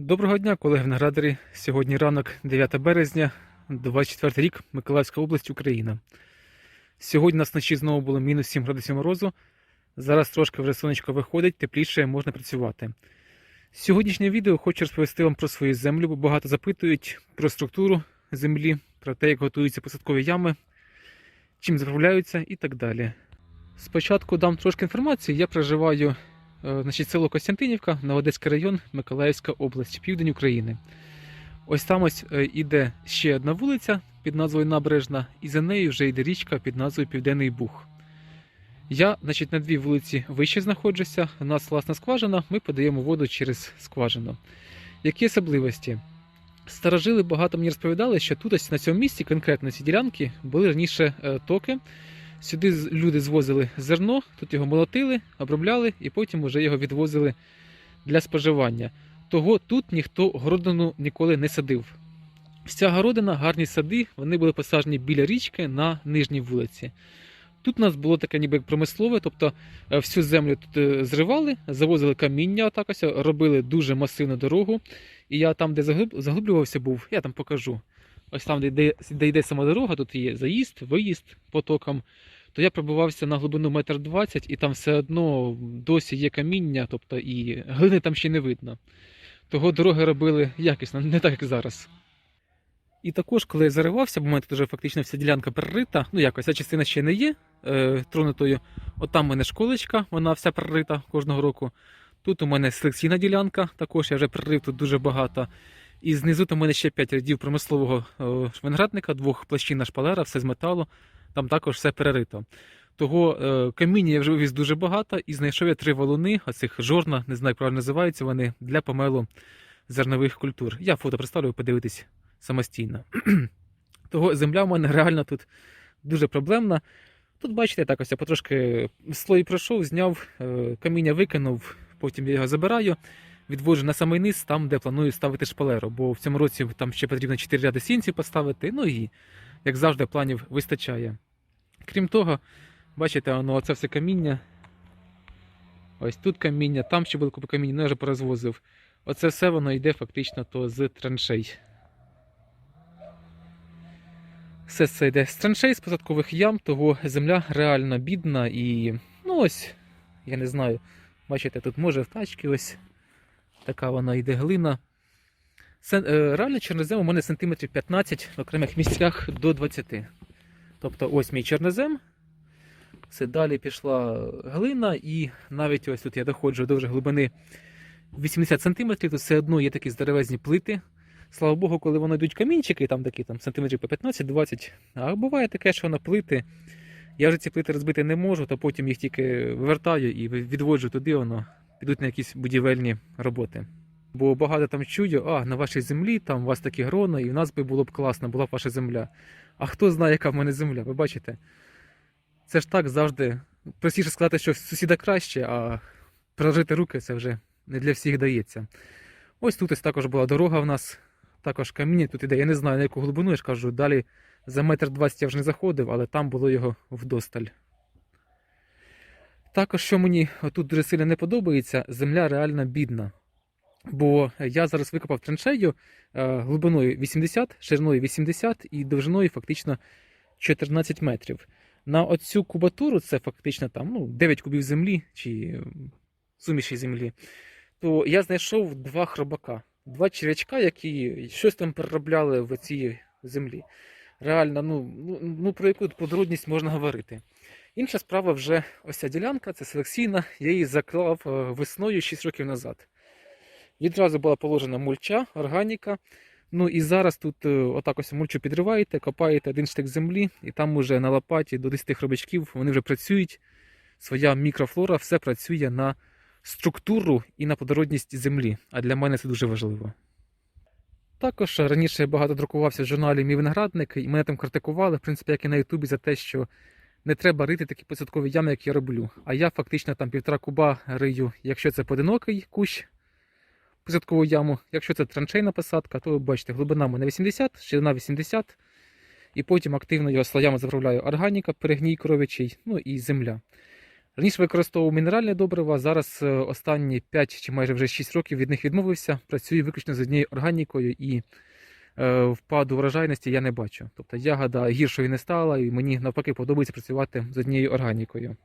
Доброго дня, колеги виноградарі. Сьогодні ранок 9 березня, 24 рік, Миколаївська область, Україна. Сьогодні у нас вночі знову було мінус 7 градусів морозу. Зараз трошки вже сонечко виходить, тепліше можна працювати. Сьогоднішнє відео хочу розповісти вам про свою землю, бо багато запитують про структуру землі, про те, як готуються посадкові ями, чим заправляються і так далі. Спочатку дам трошки інформації. Я проживаю Значить, село Костянтинівка, Новодецький район, Миколаївська область, південь України. Ось там ось е, іде ще одна вулиця під назвою Набережна, і за нею вже йде річка під назвою Південний Буг. Я, значить, на дві вулиці вище знаходжуся. У нас власна скважина, ми подаємо воду через скважину. Які особливості? Старожили багато мені розповідали, що тут ось на цьому місці, конкретно на цій ділянці, були раніше е, токи. Сюди люди звозили зерно, тут його молотили, обробляли і потім вже його відвозили для споживання. Того тут ніхто городину ніколи не садив. Вся городина, гарні сади, вони були посаджені біля річки на нижній вулиці. Тут у нас було таке ніби промислове, тобто е, всю землю тут е, зривали, завозили каміння, отак ось, робили дуже масивну дорогу. І я там, де заглиб- заглиблювався, був, я там покажу. Ось там, де йде, де йде сама дорога, тут є заїзд, виїзд потоком то я пробивався на глибину метр двадцять, і там все одно досі є каміння, тобто і глини там ще не видно. Того дороги робили якісно, не так, як зараз. І також, коли я заривався, бо в мене тут вже фактично вся ділянка перерита, ну якось ця частина ще не є е, тронутою. От там в мене школочка, вона вся перерита кожного року. Тут у мене селекційна ділянка, також я вже перерив тут дуже багато. І знизу там у мене ще 5 рядів промислового е, виноградника, двох площин на шпалера, все з металу там також все перерито. Того е, каміння я вже вивіз дуже багато і знайшов я три валуни, оцих жорна, не знаю, як правильно називаються вони, для помелу зернових культур. Я фото представлю, подивитись самостійно. Того земля в мене реально тут дуже проблемна. Тут, бачите, так ось я потрошки слой пройшов, зняв, е, каміння викинув, потім я його забираю, відводжу на самий низ, там, де планую ставити шпалеру, бо в цьому році там ще потрібно 4 ряди сінців поставити, ну і як завжди, планів вистачає. Крім того, бачите, воно оце все каміння. Ось тут каміння, там ще було купа каміння, ну я вже порозвозив. Оце все воно йде фактично то з траншей. Все це йде з траншей, з посадкових ям, того земля реально бідна і. Ну ось, я не знаю. Бачите, тут може в тачки ось така вона йде глина. Е, Реально чорнозем у мене сантиметрів 15 в окремих місцях до 20. Тобто ось мій чорнозем. Все далі пішла глина, і навіть ось тут я доходжу до вже глибини 80 см, тут все одно є такі здоровезні плити. Слава Богу, коли воно йдуть камінчики, там такі там, сантиметрів по 15-20. А буває таке, що на плити. Я вже ці плити розбити не можу, то потім їх тільки вивертаю і відводжу туди, воно підуть на якісь будівельні роботи. Бо багато там чую, а на вашій землі там у вас такі грони, і в нас би було б класно, була б ваша земля. А хто знає, яка в мене земля? Ви бачите? Це ж так завжди. Простіше сказати, що сусіда краще, а прожити руки це вже не для всіх дається. Ось тут ось також була дорога в нас, також каміння тут іде. Я не знаю на яку глибину, я ж кажу, далі за метр двадцять я вже не заходив, але там було його вдосталь. Також, що мені тут дуже сильно не подобається, земля реально бідна. Бо я зараз викопав траншею е, глибиною 80, шириною 80 і довжиною фактично 14 метрів. На оцю кубатуру, це фактично там ну, 9 кубів землі чи суміші землі, то я знайшов два хробака, два черв'ячка, які щось там переробляли в цій землі. Реально, ну, ну, ну про яку плодородність можна говорити. Інша справа вже ось ця ділянка, це селекційна, я її заклав е, весною 6 років назад. Відразу була положена мульча, органіка. Ну і зараз тут е, отак ось мульчу підриваєте, копаєте один штик землі, і там уже на лопаті до 10 хробачків вони вже працюють. Своя мікрофлора все працює на структуру і на плодородність землі. А для мене це дуже важливо. Також раніше я багато друкувався в журналі Мій виноградник, і мене там критикували, в принципі, як і на Ютубі, за те, що не треба рити такі посадкові ями, як я роблю. А я фактично там півтора куба рию, якщо це поодинокий кущ, посадкову яму. Якщо це траншейна посадка, то ви бачите, глибина в мене 80, ширина 80. І потім активно його слоями заправляю органіка, перегній коровичий, ну і земля. Раніше використовував мінеральне добрива, зараз е, останні 5 чи майже вже 6 років від них відмовився. Працюю виключно з однією органікою і впаду врожайності я не бачу. Тобто ягода гіршою не стала, і мені навпаки подобається працювати з однією органікою.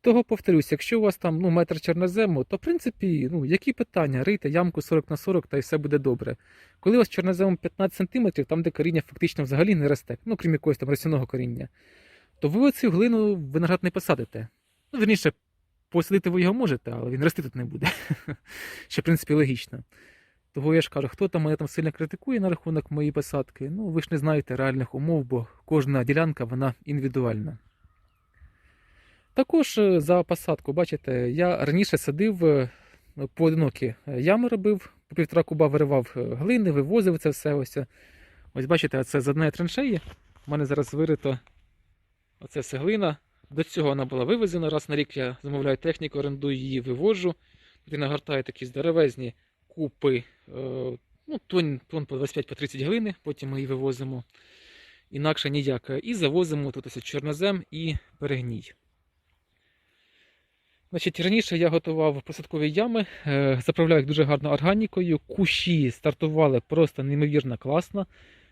Того повторюсь, якщо у вас там ну, метр чорнозему, то в принципі, ну, які питання? Рийте ямку 40 на 40 та й все буде добре. Коли у вас чорноземом 15 см, там де коріння фактично взагалі не росте, ну крім якогось там росяного коріння, то ви оцю глину виноград не посадите. Ну, верніше, посадити ви його можете, але він рости тут не буде. Що, в принципі, логічно. Того я ж кажу, хто там мене там сильно критикує на рахунок моєї посадки, ну ви ж не знаєте реальних умов, бо кожна ділянка вона індивідуальна. Також е, за посадку, бачите, я раніше садив е, поодинокі ями робив, по півтора куба виривав е, глини, вивозив це все. Ось, ось бачите, це з одної траншеї. У мене зараз вирито оце все глина. До цього вона була вивезена. Раз на рік я замовляю техніку, орендую її, вивожу. Тоді нагортаю такі здоровезні купи, е, ну, тонн, тонн по 25-30 глини, потім ми її вивозимо. Інакше ніяк. І завозимо тут ось чорнозем і перегній. Значить, раніше я готував посадкові ями, е, заправляю їх дуже гарно органікою. Кущі стартували просто неймовірно класно.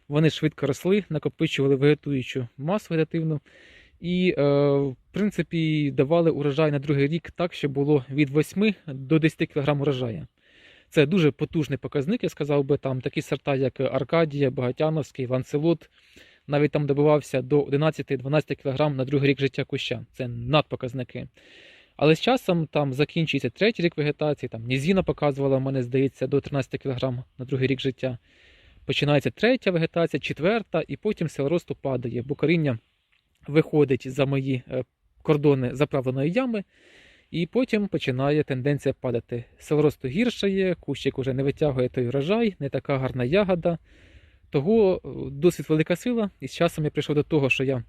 Вони швидко росли, накопичували вегетуючу масу вегетативну. І, е, в принципі, давали урожай на другий рік так, що було від 8 до 10 кг урожаю. Це дуже потужний показник, я сказав би, там такі сорта, як Аркадія, Багатяновський, Ланцелот, навіть там добивався до 11-12 кг на другий рік життя куща. Це надпоказники. Але з часом там закінчується третій рік вегетації, там Нізіна показувала, мене здається, до 13 кг на другий рік життя. Починається третя вегетація, четверта, і потім сила росту падає, бо коріння виходить за мої е, кордони заправленої ями, і потім починає тенденція падати. Сила росту гіршає, кущик уже не витягує той врожай, не така гарна ягода. Того е, досить велика сила, і з часом я прийшов до того, що я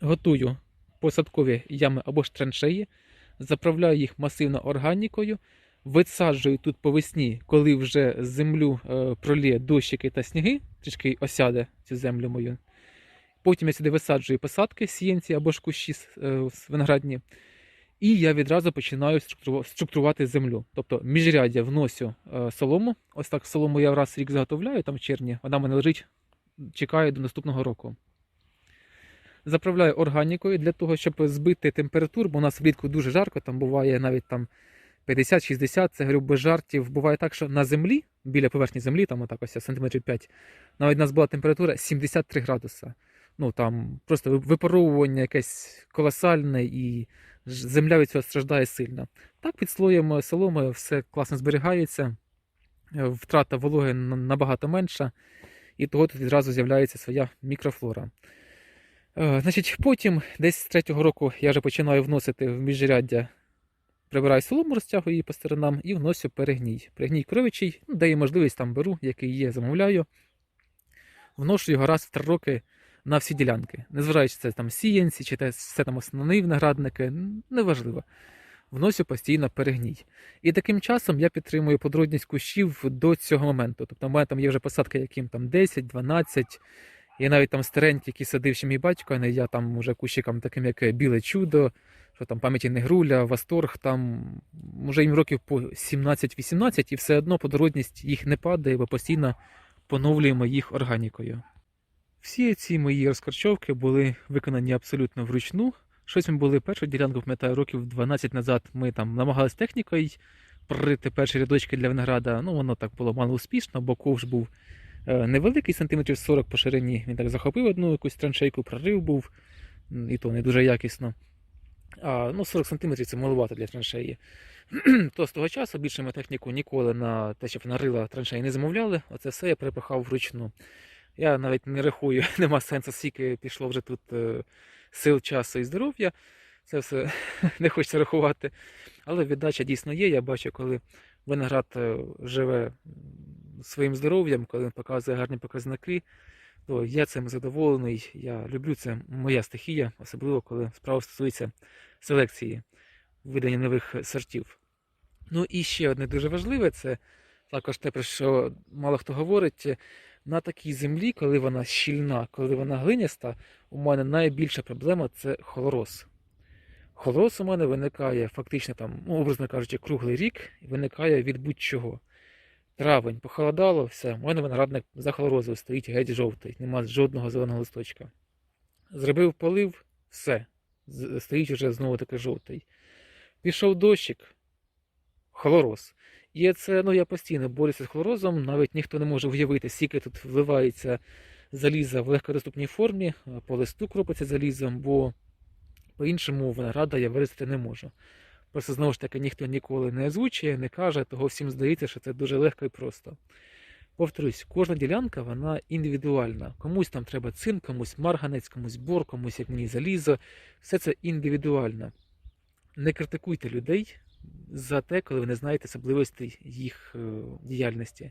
готую посадкові ями або ж траншеї, заправляю їх масивно органікою, висаджую тут по весні, коли вже землю е, пролє дощики та сніги, трішки осяде цю землю мою. Потім я сюди висаджую посадки, сіянці або ж кущі е, виноградні. І я відразу починаю структурувати землю. Тобто міжряддя вносю е, солому. Ось так солому я раз рік заготовляю, там в червні, вона мене лежить, чекаю до наступного року. Заправляю органікою для того, щоб збити температуру, бо у нас влітку дуже жарко, там буває навіть там 50-60, це говорю без жартів. Буває так, що на землі, біля поверхні землі, там отак ось сантиметрів 5, навіть у нас була температура 73 градуса. Ну там просто випаровування якесь колосальне і земля від цього страждає сильно. Так, під слоєм соломи все класно зберігається, е, втрата вологи набагато менша, і того тут відразу з'являється своя мікрофлора. Е, Значить, потім, десь з третього року, я вже починаю вносити в міжряддя, прибираю солому, розтягую її по сторонам і вносю перегній. Перегній коровичий, ну, де є можливість, там беру, який є, замовляю. Вношу його раз в три роки на всі ділянки. Незважаючи, це там сіянці, чи це, там основні виноградники, неважливо. Вносю постійно перегній. І таким часом я підтримую подродність кущів до цього моменту. Тобто, в мене там є вже посадки, яким там 10, 12. Є навіть там старенькі, які садив ще мій батько, а не я там уже кущикам таким, як Біле Чудо, що там пам'яті Негруля, Восторг, там вже їм років по 17-18, і все одно подородність їх не падає, бо постійно поновлюємо їх органікою. Всі ці мої розкорчовки були виконані абсолютно вручну. Щось ми були першу ділянку, пам'ятаю, років 12 назад. Ми там намагалися технікою прорити перші рядочки для винограда. Ну, воно так було мало успішно, бо ковш був е, невеликий, сантиметрів 40 по ширині. Він так захопив одну якусь траншейку, прорив був, і то не дуже якісно. А, ну, 40 сантиметрів це маловато для траншеї. То з того часу більше ми техніку ніколи на те, щоб нарила траншеї не замовляли. Оце все я перепихав вручну. Я навіть не рахую, нема сенсу, скільки пішло вже тут е, сил, часу і здоров'я. Це все не хочеться рахувати. Але віддача дійсно є. Я бачу, коли виноград е, живе своїм здоров'ям, коли він показує гарні показники, то я цим задоволений. Я люблю це моя стихія, особливо коли справа стосується селекції видання нових сортів. Ну і ще одне дуже важливе це також те, про що мало хто говорить. На такій землі, коли вона щільна, коли вона глиняста, у мене найбільша проблема це холороз. Холос у мене виникає фактично там, ну, образно кажучи, круглий рік, виникає від будь-чого. Травень, похолодало, все, у мене виноградник захолорозив, стоїть геть жовтий, нема жодного зеленого листочка. Зробив полив, все, стоїть вже знову таки жовтий. Пішов дощик, хлороз. І це, ну я постійно борюся з хлорозом, навіть ніхто не може уявити, скільки тут вливається заліза в легкодоступній формі, по листу кропиться залізом, бо по-іншому винограда я виростити не можу. Просто знову ж таки ніхто ніколи не озвучує, не каже, того всім здається, що це дуже легко і просто. Повторюсь, кожна ділянка вона індивідуальна. Комусь там треба цинк, комусь марганець, комусь бор, комусь як мені залізо. Все це індивідуально. Не критикуйте людей за те, коли ви не знаєте особливостей їх е, діяльності.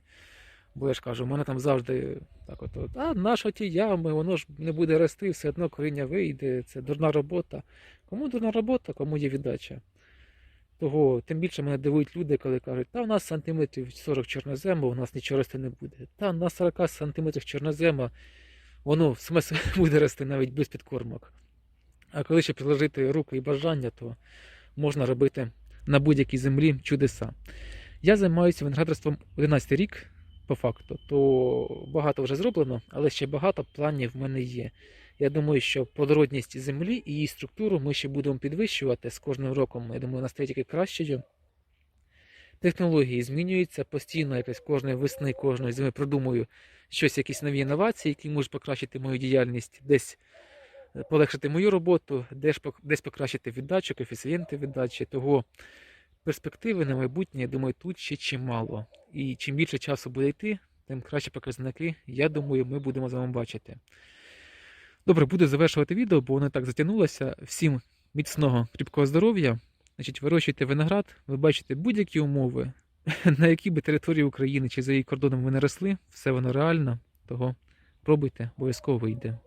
Бо я ж кажу, у мене там завжди так от, а наша ті ями, воно ж не буде рости, все одно коріння вийде, це дурна робота. Кому дурна робота, кому є віддача. Того тим більше мене дивують люди, коли кажуть, та в нас сантиметрів 40 чорнозему, у нас нічого рости не буде. Та на 40 сантиметрів чорнозема, воно саме собі буде рости навіть без підкормок. А коли ще приложити руки і бажання, то можна робити на будь-якій землі чудеса. Я займаюся виноградарством 11 рік, по факту, то багато вже зроблено, але ще багато планів в мене є. Я думаю, що плодородність землі і її структуру ми ще будемо підвищувати з кожним роком. Я думаю, вона стає тільки кращою. Технології змінюються постійно, якось кожної весни, кожної зими продумую щось, якісь нові інновації, які можуть покращити мою діяльність, десь полегшити мою роботу, десь, покращити віддачу, коефіцієнти віддачі. Того перспективи на майбутнє, я думаю, тут ще чимало. І чим більше часу буде йти, тим краще показники, я думаю, ми будемо з вами бачити. Добре, буду завершувати відео, бо воно так затягнулося. Всім міцного, кріпкого здоров'я. Значить, вирощуйте виноград, ви бачите будь-які умови, на якій би території України чи за її кордоном ви не росли, все воно реально, того пробуйте, обов'язково вийде.